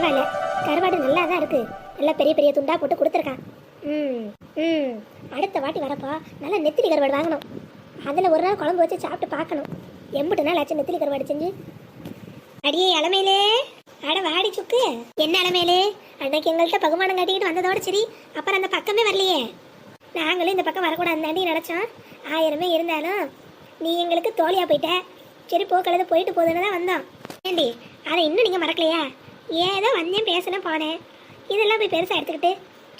பரவாயில்ல. கருவாடு நல்லா தான் இருக்கு. நல்லா பெரிய பெரிய துண்டா போட்டு கொடுத்துருக்கான் ம் ம். அடுத்த வாட்டி வரப்போ நல்லா நெத்திலி கருவாடு வாங்கணும். அதில் ஒரு நாள் குழம்பு வச்சு சாப்பிட்டு பார்க்கணும். எம்பிட்டு நாள் ஆச்சு நெத்திலி கருவாடு செஞ்சு. அடியே இளமையிலே அட வாடி சுக்கு. என்ன இளமையிலே அன்னைக்கு எங்கள்கிட்ட பகுமானம் கட்டிக்கிட்டு வந்ததோட சரி. அப்புறம் அந்த பக்கமே வரலையே. நாங்களும் இந்த பக்கம் வரக்கூடாதுன்னு நினச்சோம். ஆயிரமே இருந்தாலும் நீ எங்களுக்கு தோழியாக போயிட்ட. சரி போக்களது போயிட்டு போகுதுன்னு தான் வந்தோம். ஏண்டி அதை இன்னும் நீங்கள் மறக்கலையா? ஏதோ வந்தேன் பேசினேன் போனேன் இதெல்லாம் போய் பெருசாக எடுத்துக்கிட்டு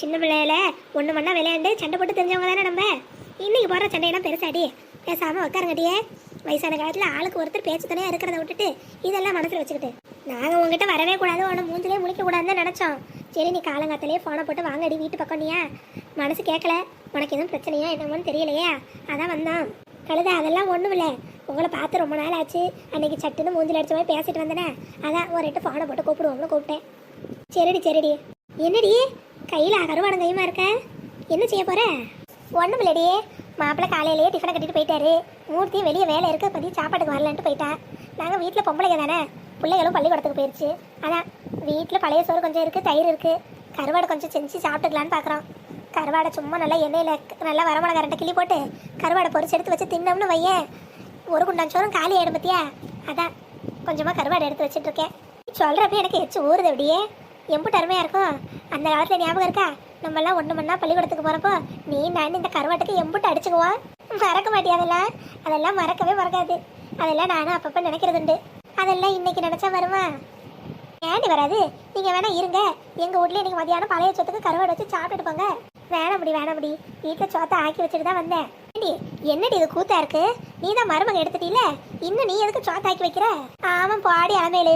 சின்ன பிள்ளையில ஒன்று மண்ணா விளையாண்டு சண்டை போட்டு தெரிஞ்சவங்க தானே நம்ம? இன்னைக்கு போடுற சண்டையெல்லாம் பெருசாடி. பேசாமல் உட்காருங்கட்டியே வயசான காலத்தில் ஆளுக்கு ஒருத்தர் பேச்சு தனியாக இருக்கிறத விட்டுட்டு இதெல்லாம் மனசில் வச்சுக்கிட்டு. நாங்கள் உங்ககிட்ட வரவே கூடாது உன்னை மூஞ்சிலே முழிக்கக்கூடாதுன்னு நினச்சோம். சரி நீ காலங்காத்திலே ஃபோனை போட்டு வாங்கடி வீட்டு பக்கம் நீயா? மனசு கேட்கல உனக்கு எதுவும் பிரச்சனையா என்னமோன்னு தெரியலையே. அதான் வந்தான் கழுத அதெல்லாம் ஒன்றும் இல்லை. உங்களை பார்த்து ரொம்ப நாள் ஆச்சு அன்னைக்கு சட்டுன்னு மூஞ்சில் அடிச்ச மாதிரி பேசிட்டு வந்தேனே. அதான் ஒரு ரெட்டு ஃபோனை போட்டு கூப்பிடுவோம்னு கூப்பிட்டேன். சரிடி சரிடி. என்னடி? கையில் கருவாடம் கையுமா இருக்க? என்ன செய்ய போற? ஒன்றும் இல்லடி. மாப்பிள்ளை காலையிலேயே டிஃபனை கட்டிட்டு போயிட்டாரு. மூர்த்தியும் வெளியே வேலை இருக்க. பற்றி சாப்பாட்டுக்கு வரலன்ட்டு போயிட்டா. நாங்கள் வீட்டில் பொம்பளைங்க தானே. பிள்ளைகளும் பள்ளிக்கூடத்துக்கு போயிடுச்சு அதான் வீட்டில் பழைய சோறு கொஞ்சம் இருக்குது தயிர் இருக்குது கருவாடை கொஞ்சம் செஞ்சு சாப்பிட்டுக்கலான்னு பார்க்குறோம் கருவாடை சும்மா நல்லா எண்ணெயில் நல்லா வரமிளகா ரெண்டை கிள்ளி போட்டு கருவாடை பொரிச்சு எடுத்து வச்சு தின்னோம்னு வையேன். ஒரு குண்டான் சோறும் காலி ஆயிடும் பத்தியா? அதான் கொஞ்சமாக கருவாடு எடுத்து வச்சுட்டு இருக்கேன் சொல்கிறப்ப எனக்கு எச்சு ஊறுது அப்படியே. எம்புட்டு அருமையாக இருக்கும். அந்த காலத்தில் ஞாபகம் இருக்கா? நம்மெல்லாம் ஒன்று மணி பள்ளிக்கூடத்துக்கு போகிறப்போ நீ நான் இந்த கருவாட்டுக்கு எம்புட்டு அடிச்சுக்குவோம். மறக்க மாட்டியா அதெல்லாம்? அதெல்லாம் மறக்கவே மறக்காது. அதெல்லாம் நானும் அப்பப்போ நினைக்கிறது உண்டு அதெல்லாம் இன்னைக்கு நினச்சா வருமா? ஏண்டி வராது? நீங்கள் வேணா இருங்க. எங்கள் வீட்டில் இன்னைக்கு மதியானம் பழைய சொத்துக்கு கருவாடு வச்சு சாப்பிட்டுட்டு போங்க. வேணாம்டி வேணாம்டி வீட்டில் சோத்தை ஆக்கி வச்சுட்டு தான் வந்தேன். ஏண்டி என்னடி இது கூத்தா இருக்கு? நீ தான் மருமக எடுத்துட்டீல இன்னும் நீ எதுக்கு சோத்தை ஆக்கி வைக்கிற? ஆமாம் பாடி அலமேலு.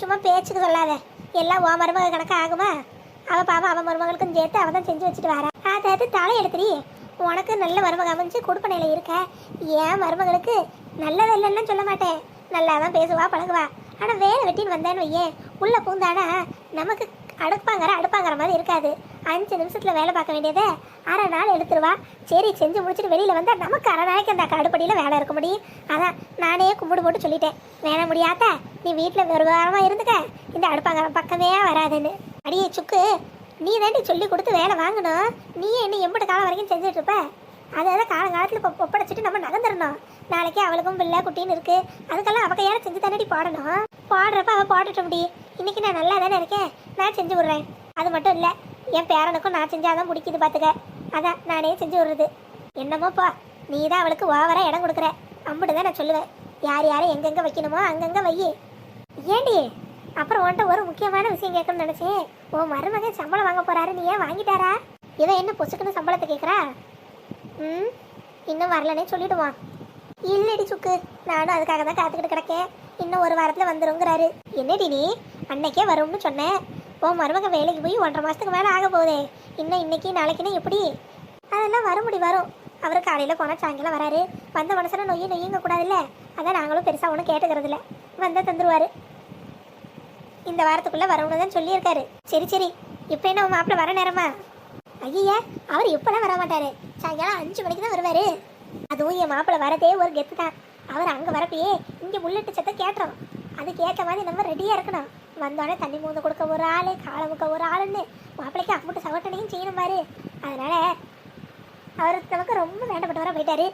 சும்மா பேச்சுக்கு சொல்லாத. எல்லாம் உன் மருமக கணக்கு ஆகுமா? அவ பாவம் அவன் மருமகளுக்கும் சேர்த்து அவன் தான் செஞ்சு வச்சுட்டு வரா. அதாவது தலை எடுத்துடி. உனக்கு நல்ல மருமக அமைஞ்சு கொடுப்பனையில் இருக்க. ஏன் மருமகளுக்கு நல்லது இல்லைன்னு சொல்ல மாட்டேன். நல்லா தான் பேசுவா பழகுவா. ஆனால் வேலை வெட்டின்னு வந்தேன்னு வையேன் உள்ள பூந்தானா? நமக்கு அடுப்பாங்கிற அடுப்பாங்கிற மாதிரி இருக்காது. அஞ்சு நிமிஷத்தில் வேலை பார்க்க வேண்டியதை அரை நாள் எடுத்துருவா. சரி செஞ்சு முடிச்சுட்டு வெளியில் வந்தால் நமக்கு அரை நாளைக்கு அந்த அடுப்படியில் வேலை இருக்க முடியும். அதான் நானே கும்பிடு போட்டு சொல்லிட்டேன். வேலை முடியாத நீ வீட்டில் ஒரு இருந்துக்க. இந்த அடுப்பாங்கிற பக்கமே வராதுன்னு. அடியே சுக்கு நீ தாண்டி சொல்லி கொடுத்து வேலை வாங்கணும். நீ என்ன எம்பிட்டு காலம் வரைக்கும் செஞ்சுட்டு இருப்ப. அதாவது காலங்காலத்தில் இப்போ ஒப்படைச்சிட்டு நம்ம நகர்ந்துடணும். நாளைக்கு அவளுக்கும் பிள்ளை குட்டின்னு இருக்குது அதுக்கெல்லாம் அவ கையால் செஞ்சு தானடி போடணும்? போடுறப்ப அவள் போட்டுட்ட முடி இன்னைக்கு நான் நல்லா தானே இருக்கேன்? நான் செஞ்சு விட்றேன். அது மட்டும் இல்லை என் பேரனுக்கும் நான் செஞ்சாதான் பிடிக்குது பார்த்துக்க அதான் நானே செஞ்சு விடுறது. என்னமோப்பா நீ தான் அவளுக்கு ஓவராக இடம் கொடுக்குற. அம்பிட்டு தான் நான் சொல்லுவேன். யார் யாரை எங்கெங்கே வைக்கணுமோ அங்கங்கே வை. ஏண்டி? அப்புறம் உன்கிட்ட ஒரு முக்கியமான விஷயம் கேட்கணும்னு நினச்சேன். உன் மருமகன் சம்பளம் வாங்க போகிறாரு நீ ஏன் வாங்கிட்டாரா? இவன் என்ன பொசுக்குன்னு சம்பளத்தை கேட்குறா? ம் இன்னும் வரலனே சொல்லிடுவான். இல்லடி சுக்கு நானும் அதுக்காக தான் காத்துக்கிட்டு கிடக்கேன். இன்னும் ஒரு வாரத்தில் வந்துருங்கிறாரு. என்னடி நீ? அன்னைக்கே வரும்னு சொன்னேன். உன் மருமக வேலைக்கு போய் ஒன்றரை மாதத்துக்கு மேலே ஆக போகுதே. இன்னும் இன்னைக்கு நாளைக்குன்னு எப்படி? அதெல்லாம் வர முடி வரும். அவர் காலையில் போனால் சாயங்காலம் வராரு. வந்த மனசில் நொய்ய நொய்யுங்க கூடாதுல்ல? அதான் நாங்களும் பெருசாக ஒன்றும் கேட்டுக்கிறது இல்லை வந்தால் தந்துடுவார் இந்த வாரத்துக்குள்ளே வரணும்னு தான் சொல்லியிருக்காரு. சரி சரி. இப்போ என்ன உன் மாப்பிள்ள வர நேரமா? ஐயா அவர் இப்போலாம் வர மாட்டாரு. சாயங்காலம் அஞ்சு மணிக்கு தான் வருவார். அதுவும் என் மாப்பிள்ளை வரதே ஒரு கெத்து தான். அவர் அங்கே வரப்பையே இங்கே புல்லட்டு சத்தம் கேட்டுறோம் அது கேட்ட மாதிரி நம்ம ரெடியாக இருக்கணும். வந்தோடனே தண்ணி மூந்து கொடுக்க ஒரு ஆள் காலை முக்க ஒரு ஆளுன்னு. மாப்பிள்ளைக்கு அம்மட்டு சவட்டனையும் செய்யணும் பாரு. அதனால அவர் நமக்கு ரொம்ப வேண்டப்பட்டவராக போயிட்டாரு.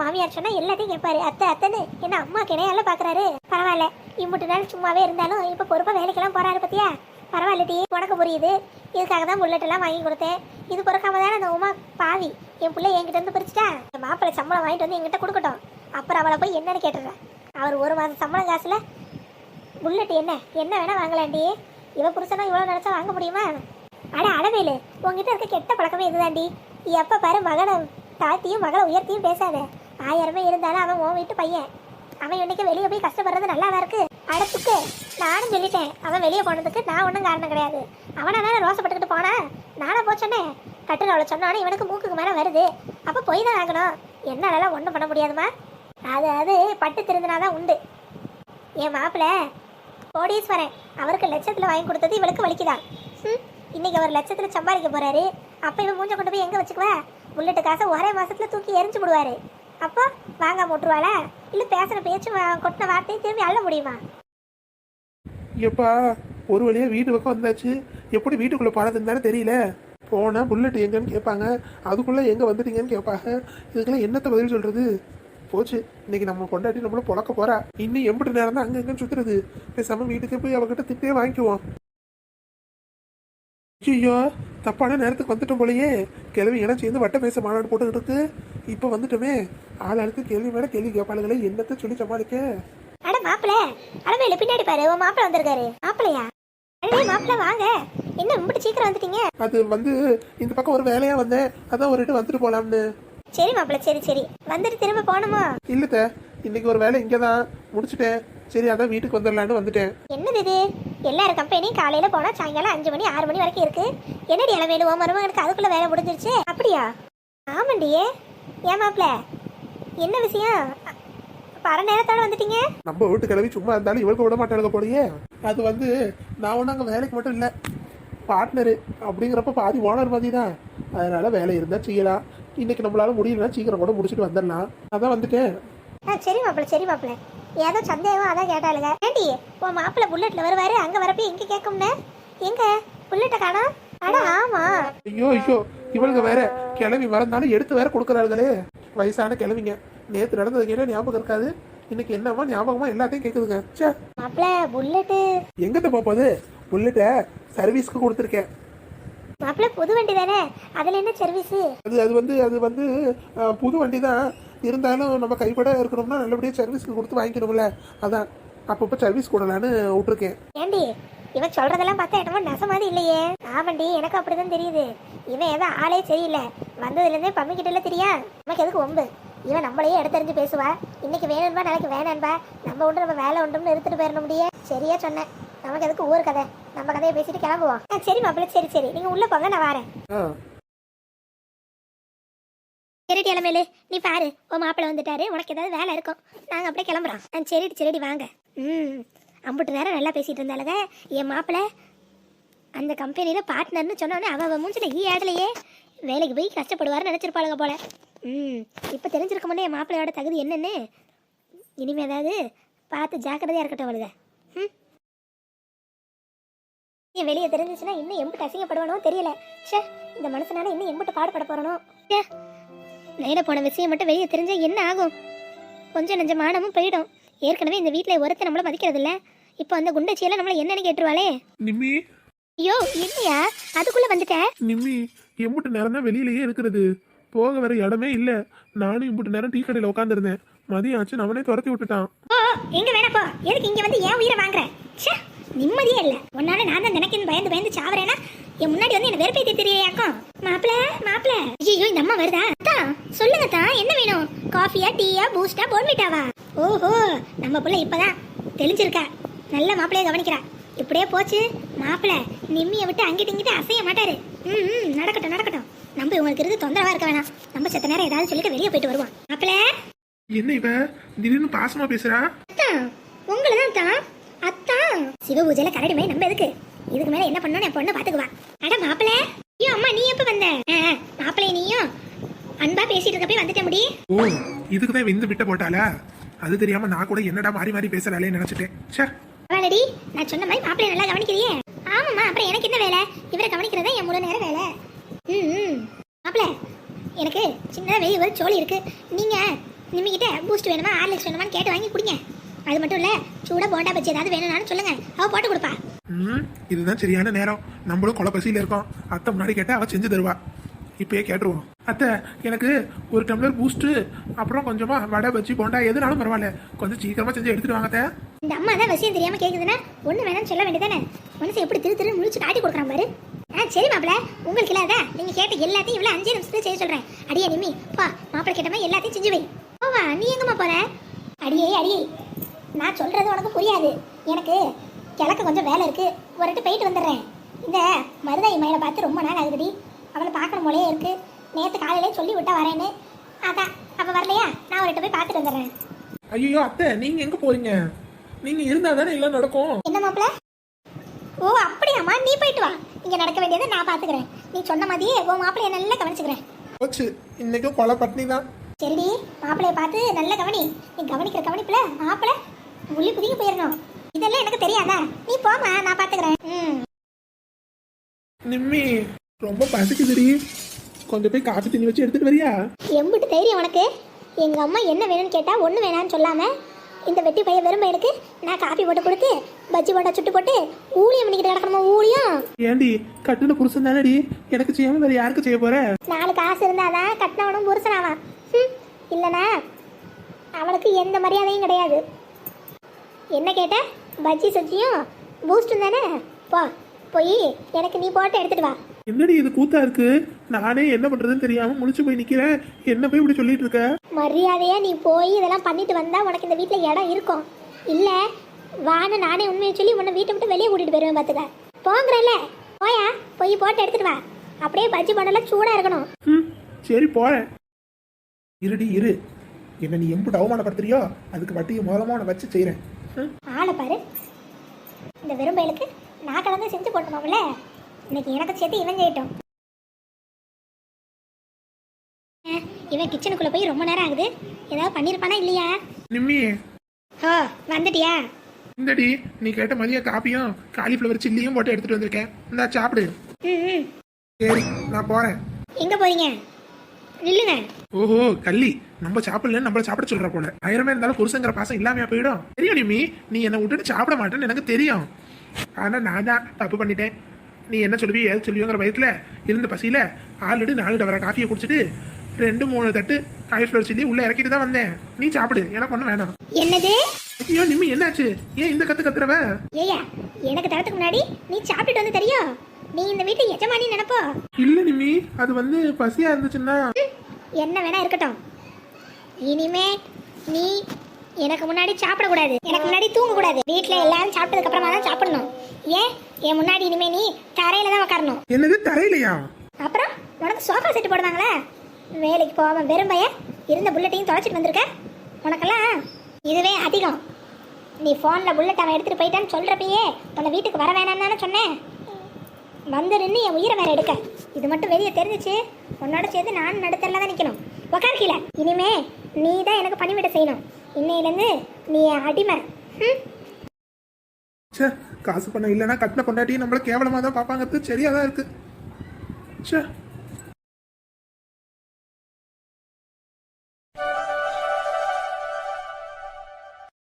மாமியார் சொன்னால் எல்லாத்தையும் கேட்பாரு. அத்தை அத்தைன்னு. என்ன அம்மா கிடையால பார்க்குறாரு பரவாயில்ல. இம்புட்டு நாள் சும்மாவே இருந்தாலும் இப்போ பொறுப்பாக வேலைக்கெல்லாம் போகிறாரு பத்தியா? பரவாயில்லடி உனக்கு புரியுது. இதுக்காக தான் புல்லட்டெல்லாம் வாங்கி கொடுத்தேன். இது பொறுக்காம தானே அந்த உமா பாவி என் பிள்ளை என்கிட்ட இருந்து பிரிச்சுட்டா? மாப்பிள்ளை சம்பளம் வாங்கிட்டு வந்து என்கிட்ட கொடுக்கட்டும். அப்புறம் அவளை போய் என்னன்னு கேட்டுடுறேன் அவர் ஒரு மாதம் சம்பளம் காசில் புல்லட் என்ன? என்ன வேணா வாங்கலாண்டி இவ புருஷனா இவ்வளவு நினைச்சா வாங்க முடியுமா? அட அடவேலு உங்ககிட்ட இருக்க கெட்ட பழக்கமே இதுதாண்டி. எப்ப பாரு மகனை தாழ்த்தியும் மகளை உயர்த்தியும் பேசாத. ஆயிரமே இருந்தாலும் அவன் உன் வீட்டு பையன். அவன் இன்னைக்கு வெளியே போய் கஷ்டப்படுறது நல்லாவா இருக்கு? அடத்துக்கு நானும் சொல்லிட்டேன். அவன் வெளியே போனதுக்கு நான் ஒன்றும் காரணம் கிடையாது. அவனை வேற ரோசப்பட்டுக்கிட்டு போனா? நானே போச்சோன்னே கட்டுரை அவளை சொன்னானே இவனுக்கு மூக்குக்கு மேலே வருது. அப்போ போய் தான் ஆகணும். என்னாலலாம் ஒன்றும் பண்ண முடியாதுமா? அது அது பட்டு திருந்தினாதான் உண்டு. என் மாப்பிள்ள கோடீஸ்வரன் அவருக்கு லட்சத்தில் வாங்கி கொடுத்தது இவளுக்கு வலிக்குதான். ம், இன்னைக்கு அவர் லட்சத்தில் சம்பாதிக்க போறாரு. அப்போ இவன் மூஞ்ச கொண்டு போய் எங்கே வச்சுக்குவா? புல்லட்டு காசை ஒரே மாசத்துல தூக்கி எரிஞ்சு விடுவாரு அப்போ வாங்க போட்டுருவாளா இல்லை பேசுகிற பேச்சு வா- கொட்டின வார்த்தையும் திரும்பி அள்ள முடியுமா? எப்பா ஒரு வழியாக வீட்டு பக்கம் வந்தாச்சு. எப்படி வீட்டுக்குள்ளே போறதுன்னு தானே தெரியல. போனால் புல்லட் எங்கன்னு கேட்பாங்க. அதுக்குள்ளே எங்கே வந்துட்டீங்கன்னு கேட்பாங்க. இதுக்கெல்லாம் என்னத்த பதில் சொல்றது? போச்சு. இன்னைக்கு நம்ம பொண்டாட்டி நம்மள பொழக்க போறா. இன்னும் எம்பிட்டு நேரம் தான் அங்க சுத்துறது. பேசாம வீட்டுக்கே போய் அவகிட்ட திட்டே வாங்கிக்குவோம். ஐயோ தப்பான நேரத்துக்கு வந்துட்டோம் போலயே. கிழவி இடம் சேர்ந்து வட்ட பேச மாநாடு போட்டுக்கிட்டு இருக்கு. இப்போ வந்துட்டோமே. ஆள் அடுத்து கேள்வி மேல கேள்வி கேட்பாளுங்களே என்னத்த சொல்லி சமாளிக்க? அட மாப்பிள அடமையில பின்னாடி பாரு உன் மாப்பிள வந்திருக்காரு. மாப்பிளையா? அடே மாப்பிள வாங்க. என்ன இப்படி சீக்கிரம் வந்துட்டீங்க? அது வந்து இந்த பக்கம் ஒரு வேலையா வந்தேன். அதான் ஒரு வந்துட்டு போலாம்னு. சரி மாப்பிள சரி சரி. வந்துட்டு திரும்ப போகணுமா? இல்லத்த இன்னைக்கு ஒரு வேலை இங்கே தான் முடிச்சிட்டேன். சரி அதான் வீட்டுக்கு வந்துடலான்னு வந்துட்டேன். என்னது இது? எல்லாரும் கம்பெனியும் காலையில போனா சாயங்காலம் அஞ்சு மணி ஆறு மணி வரைக்கும் இருக்கு. என்னடி வேணும் உன் மருமகனுக்கு அதுக்குள்ள வேலை முடிஞ்சிருச்சு? அப்படியா? ஆமாண்டியே ஏன் மாப்பிள? என்ன விஷயம்? அரை நேரத்தோட வந்துட்டீங்க? நம்ம வீட்டு கிளவி சும்மா இருந்தாலும் இவளுக்கு விட மாட்டாளுங்க போலயே. அது வந்து நான் ஒன்றும் அங்கே வேலைக்கு மட்டும் இல்லை. பார்ட்னரு அப்படிங்கிறப்ப பாதி ஓனர் மாதிரி தான் அதனால வேலை இருந்தால் செய்யலாம். இன்னைக்கு நம்மளால முடியலன்னா சீக்கிரம் கூட முடிச்சுட்டு வந்துடலாம். அதான் வந்துட்டேன். ஆ சரி மாப்பிள சரி மாப்பிள. ஏதோ சந்தேகம் அதான் கேட்டாளுங்க. ஏண்டி உன் மாப்பிள புல்லட்ல வருவாரு அங்க வரப்ப எங்க கேட்கும்னு? எங்க? புல்லட்டை காணோம் அட ஆமா. ஐயோ ஐயோ இவளுங்க வேற கிளவி வரந்தாலும் எடுத்து வேற கொடுக்குறாளுங்களே. வயசான கிளவிங்க. நேற்று நடந்தது கேட்ட ஞாபகம் இருக்காது? இன்னைக்கு என்னமா ஞாபகமா எல்லாத்தையும் கேட்குதுங்க ச்சே. மாப்பிள புல்லட்டு. எங்கிட்ட போகுது? புல்லட்டை சர்வீஸ்க்கு கொடுத்துருக்கேன். மாப்பிள புது வண்டி தானே? அதுல என்ன சர்வீஸ் அது அது வந்து அது வந்து அஹ், புது வண்டி தான். இருந்தாலும் நம்ம கைப்பட இருக்கணும்னா நல்லபடியாக சர்வீஸ்க்கு கொடுத்து வாங்கிக்கணும்ல. அதான். அப்பப்போ சர்வீஸ் கொடுலான்னு விட்டுருக்கேன். ஏண்டி இவன் சொல்றதெல்லாம் பார்த்தா என்னமோ நச மாதிரி இல்லையே. ஆமாண்டி எனக்கு அப்படிதான் தெரியுது. இவன் ஏதோ ஆளே சரியில்லை. வந்ததுல இருந்தே பம்மிக்கிட்ட இல்ல தெரியா? நமக்கு எதுக்கு ஒம்பு? இவன் நம்மளையே எடுத்தறிஞ்சு பேசுவா. இன்னைக்கு வேணும்பா நாளைக்கு வேணான்பா. நம்ம உண்டு நம்ம வேலை உண்டுன்னு எடுத்துட்டு போயிட முடியே? சரியா சொன்னேன். நமக்கு எதுக்கு ஊர் கதை? நம்ம கதையை பேசிட்டு கிளம்புவோம். ஆ, சரி மாப்பிள்ள சரி சரி. நீங்க உள்ள போங்க நான் வரேன். சரிடி இளமேலு நீ பாரு உன் மாப்பிள்ளை வந்துட்டாரு உனக்கு ஏதாவது வேலை இருக்கும். நாங்கள் அப்படியே கிளம்புறோம். ஆ சரிடி சரிடி வாங்க. ம் அம்புட்டு நேரம் நல்லா பேசிட்டு இருந்தாலுங்க என் மாப்பிள்ளை அந்த கம்பெனியில் பார்ட்னர்னு சொன்னோன்னே அவ அவன் மூஞ்சில ஈ ஆடலையே. வேலைக்கு போய் கஷ்டப்படுவாருன்னு நினச்சிருப்பாளுங்க போல. ம் இப்போ தெரிஞ்சிருக்க முன்னே என் மாப்பிள்ளையோட தகுதி என்னன்னு? இனிமே ஏதாவது பார்த்து ஜாக்கிரதையாக இருக்கட்டும் அவளுங்க என் வெளியே தெரிஞ்சிச்சுன்னா இன்னும் எம்பிட்டு அசிங்கப்படுவானோ தெரியல. ச்சே இந்த மனுஷனால இன்னும் எம்பிட்டு பாடுபட போறானோ? ச்சே நேர போன விஷயம் மட்டும் வெளியே தெரிஞ்சா என்ன ஆகும்? கொஞ்சம் நெஞ்ச மானமும் போயிடும். ஏற்கனவே இந்த வீட்டில் ஒருத்தர் நம்மள மதிக்கிறது இல்ல. இப்போ அந்த குண்டச்சியெல்லாம் நம்மள என்னன்னு கேட்டுருவாளே. நிம்மி. ஐயோ இல்லையா? அதுக்குள்ள வந்துட்ட? நிம்மி எம்புட்டு நேரம் தான் வெளியிலேயே இருக்கிறது. போக வர இடமே இல்லை. நானும் இம்புட்டு நேரம் டீ கடையில் உட்காந்துருந்தேன் மதியம் ஆச்சு அவனே துரத்தி விட்டுட்டான். ஓ எங்க வேணா போ. எதுக்கு இங்க வந்து ஏன் உயிரை வாங்குற? ச்சே. நிம்மதியே இல்ல. உன்னால நான் தான் நினைக்கணும் பயந்து பயந்து சாவறேனா என் முன்னாடி வந்து என்ன வெறுப்பேத்தி தெரியலையாக்கும் மாப்பிள மாப்பிள. ஐயோ இந்த அம்மா வருதா? தான் சொல்லுங்க தான் என்ன வேணும்? காஃபியா டீயா பூஸ்டா போன்விட்டாவா ஓஹோ நம்ம புள்ள இப்பதான் தெளிஞ்சிருக்கா. நல்ல மாப்பிளைய கவனிக்கிறா. இப்படியே போச்சு மாப்பிள. நிம்மியை விட்டு அங்கிட்டு இங்கிட்டு அசைய மாட்டாரு. ம் நடக்கட்டும் நடக்கட்டும். நம்ம இவங்களுக்கு இருந்து தொந்தரவா இருக்க வேணாம். நம்ம செத்த நேரம் ஏதாவது சொல்லிட்டு வெளியே போயிட்டு வருவோம். மாப்பிள. என்ன இவ? திடீர்னு பாசமா பேசுறா? உங்களை தான் தான் அத்தான் சிவ பூஜையில கரடிமே நம்ம எதுக்கு? இதுக்கு மேல என்ன பண்ணணும் என் பொண்ணு பாத்துக்குவா. அட மாப்பிள ஐயோ அம்மா நீ எப்ப வந்த? மாப்பிளை நீயும். அன்பா பேசிட்டு இருக்கப்பே வந்துட்ட முடி. ஓ இதுக்கு தான் இந்த விட்ட போட்டாளா? அது தெரியாம நான் கூட என்னடா மாறி மாறி பேசுறாளே நினைச்சிட்டேன். ச்சே. பரவாயில்லடி நான் சொன்ன மாதிரி மாப்பிளை நல்லா கவனிக்கிறியே. ஆமாம்மா அப்புறம் எனக்கு என்ன வேலை? இவரை கவனிக்கிறதா என் முழு நேர வேலை. ம் மாப்பிள எனக்கு சின்னதாக வெளியே ஒரு சோழி இருக்கு. நீங்க நிம்மிக்கிட்ட பூஸ்ட் வேணுமா ஹார்லிக்ஸ் வேணுமான்னு கேட்டு வாங்கி குடிங்க. அது மட்டும் இல்ல சூடா போண்டா பச்சி ஏதாவது வேணும்னாலும் சொல்லுங்க. அவ போட்டு கொடுப்பா. ம் இதுதான் சரியான நேரம். நம்மளும் கொலை பசியில இருக்கோம். அத்தை முன்னாடி கேட்டா அவ செஞ்சு தருவா. இப்பயே கேட்டுருவோம். அத்தை எனக்கு ஒரு டம்ளர் பூஸ்ட் அப்புறம் கொஞ்சமா வடை பஜ்ஜி போண்டா எதுனாலும் பரவாயில்ல. கொஞ்சம் சீக்கிரமா செஞ்சு எடுத்துட்டு வாங்க. இந்த அம்மா தான் விஷயம் தெரியாம கேக்குதுன்னா ஒண்ணு வேணாம்னு சொல்ல வேண்டியதானே மனுஷன் எப்படி திரு திரு முழிச்சு காட்டி கொடுக்குறான் பாரு. ஆ சரி மாப்பிள உங்களுக்கு இல்லாத நீங்க கேட்ட எல்லாத்தையும் இவ்வளவு அஞ்சு நிமிஷத்துல செய்ய சொல்றேன். அடியே நிம்மி பா. மாப்பிள கேட்ட மாதிரி எல்லாத்தையும் செஞ்சு வை. போவா நீ எங்கம்மா போற? அடியே அடியே. நான் சொல்றது உனக்கு புரியாது. எனக்கு கிழக்க கொஞ்சம் வேலை இருக்கு. ஒருட்டு போயிட்டு வந்துடுறேன். இந்த மருதாயி மயிலை பார்த்து ரொம்ப நாள் ஆகுதுடி. அவளை பார்க்கணும் போலயே இருக்கு. நேற்று காலையிலே சொல்லி விட்டா வரேன்னு. அதான் அப்ப வரலையா? நான் ஒருட்டு போய் பார்த்துட்டு வந்துடுறேன். ஐயோ அத்தை நீங்க எங்க போறீங்க? நீங்க இருந்தா தானே எல்லாம் நடக்கும்? என்ன மாப்பிள? ஓ அப்படியாம்மா. நீ போயிட்டு வா. இங்க நடக்க வேண்டியதை நான் பாத்துக்கிறேன் நீ சொன்ன மாதிரியே உன் மாப்பிளைய நல்லா கவனிச்சுக்கிறேன். போச்சு. இன்னைக்கும் கொலை பட்னி தான். சரிடி. மாப்பிளைய பார்த்து நல்லா கவனி. நீ கவனிக்கிற கவனிப்புல மாப்பிள? உள்ளி புதிங்க போயிடணும் இதெல்லாம் எனக்கு தெரியாதா? நீ போமா நான் பாத்துக்கிறேன். ம். நிம்மி ரொம்ப பசிக்குதுடி. கொஞ்சம் போய் காப்பி தண்ணி வச்சு எடுத்துட்டு வரியா? எம்பிட்டு தைரியம் உனக்கு? எங்க அம்மா என்ன வேணும்னு கேட்டா ஒண்ணு வேணாம்னு சொல்லாம இந்த வெட்டி பைய வெறும் பையனுக்கு நான் காப்பி போட்டு கொடுத்து பஜ்ஜி போட்டா சுட்டு போட்டு ஊழியம் பண்ணிக்கிட்டு கிடக்கணுமா ஊழியம்? ஏண்டி கட்டுன புருஷன் தானடி. எனக்கு செய்யாம வேற யாருக்கு செய்ய போற? நாலு காசு இருந்தாதான் கட்டினவனும் புருஷனாவான். இல்லனா அவனுக்கு எந்த மரியாதையும் கிடையாது. என்ன கேட்ட? பஜ்ஜி சஜ்ஜியும் பூஸ்டும் தானே? போ போய் எனக்கு நீ போட்டு எடுத்துட்டு வா. என்னடி இது கூத்தா இருக்கு? நானே என்ன பண்றதுன்னு தெரியாம முழிச்சு போய் நிக்கிறேன் என்ன போய் இப்படி சொல்லிட்டு இருக்க? மரியாதையா நீ போய் இதெல்லாம் பண்ணிட்டு வந்தா உனக்கு இந்த வீட்டில் இடம் இருக்கும். இல்ல வான்னு நானே உண்மையை சொல்லி உன்னை வீட்டை விட்டு வெளியே கூட்டிட்டு போயிருவேன் பார்த்துக்க போங்கிறல்ல போயா போய் போட்டு எடுத்துட்டு வா. அப்படியே பஜ்ஜி பண்ணலாம் சூடா இருக்கணும். ம் சரி போறேன். இருடி இரு. என்ன நீ எம்புட்டு அவமானப்படுத்துறியோ? அதுக்கு வட்டியை மூலமா உன்னை வச்சு செய்றேன். ம், ஆளை பாரு. இந்த வெறும் பயலுக்கு நான் கலந்து செஞ்சு போட்டோமாவில்ல இன்னைக்கு எனக்கு சேர்த்து இவன் செய்யட்டும். இவன் கிச்சனுக்குள்ள போய் ரொம்ப நேரம் ஆகுது. ஏதாவது பண்ணிருப்பானா இல்லையா? நிம்மி. ஓ வந்துட்டியா? இந்தடி நீ கேட்ட மதிய காப்பியும் காலிஃப்ளவர் சில்லியும் போட்டு எடுத்துட்டு வந்திருக்கேன். இந்தா சாப்பிடு. ம். சரி நான் போறேன். எங்க போறீங்க? நில்லுங்க. ஓஹோ கள்ளி. நம்ம சாப்பிடல நம்மள சாப்பிட சொல்ற போல. ஆயிரமே இருந்தாலும் புருஷங்கிற பாசம் இல்லாமையா போயிடும். தெரியும் நிம்மி நீ என்னை விட்டுட்டு சாப்பிட மாட்டேன்னு எனக்கு தெரியும். ஆனா நான் தான் தப்பு பண்ணிட்டேன். நீ என்ன சொல்லுவி ஏது சொல்லுவியோங்கிற பயத்துல இருந்த பசியில ஆல்ரெடி நாலு டவர காஃபியை குடிச்சிட்டு ரெண்டு மூணு தட்டு காலிஃப்ளவர் சில்லி உள்ள இறக்கிட்டு தான் வந்தேன். நீ சாப்பிடு எனக்கு ஒன்றும் வேணாம். என்னது? ஐயோ நிம்மி என்னாச்சு? ஏன் இந்த கத்து கத்துறவ? ஏயா எனக்கு தரத்துக்கு முன்னாடி நீ சாப்பிட்டுட்டு வந்து தெரியும் நீ இந்த வீட்டு எஜமானி நினைப்போ? இல்ல நிம்மி அது வந்து பசியா இருந்துச்சுன்னா. என்ன வேணா இருக்கட்டும். இனிமே நீ எனக்கு முன்னாடி சாப்பிடக்கூடாது. எனக்கு முன்னாடி தூங்கக்கூடாது. வீட்டில் எல்லாரும் சாப்பிட்டதுக்கு அப்புறமா தான் சாப்பிடணும். ஏன்? என் முன்னாடி இனிமே நீ தரையில தான் உட்காரணும் என்னது தரையிலையா? அப்புறம் உனக்கு சோஃபா செட்டு போடுவாங்களே? வேலைக்கு போகாம வெறும் பைய இருந்த புல்லட்டையும் தொலைச்சிட்டு வந்திருக்க? உனக்கெல்லாம் இதுவே அதிகம். நீ ஃபோனில் புல்லட் அவன் எடுத்துகிட்டு போயிட்டான்னு சொல்கிறப்பயே உன்னை வீட்டுக்கு வர வேணாம்னு தானே சொன்னேன். வந்து நின்று என் உயிரை வேற எடுக்க. இது மட்டும் வெளியே தெரிஞ்சிச்சு. உன்னோட சேர்த்து நான் நடுத்தரில் தான் நிற்கணும் உக்கார் கீழே. இனிமே நீ தான் எனக்கு பணிவிட செய்யணும். இன்னையிலேருந்து நீ அடிமை. ம் ச்சே காசு பணம் இல்லைன்னா கட்டின கொண்டாட்டி நம்மள கேவலமாக தான் பார்ப்பாங்கிறது சரியாக தான் இருக்குது சே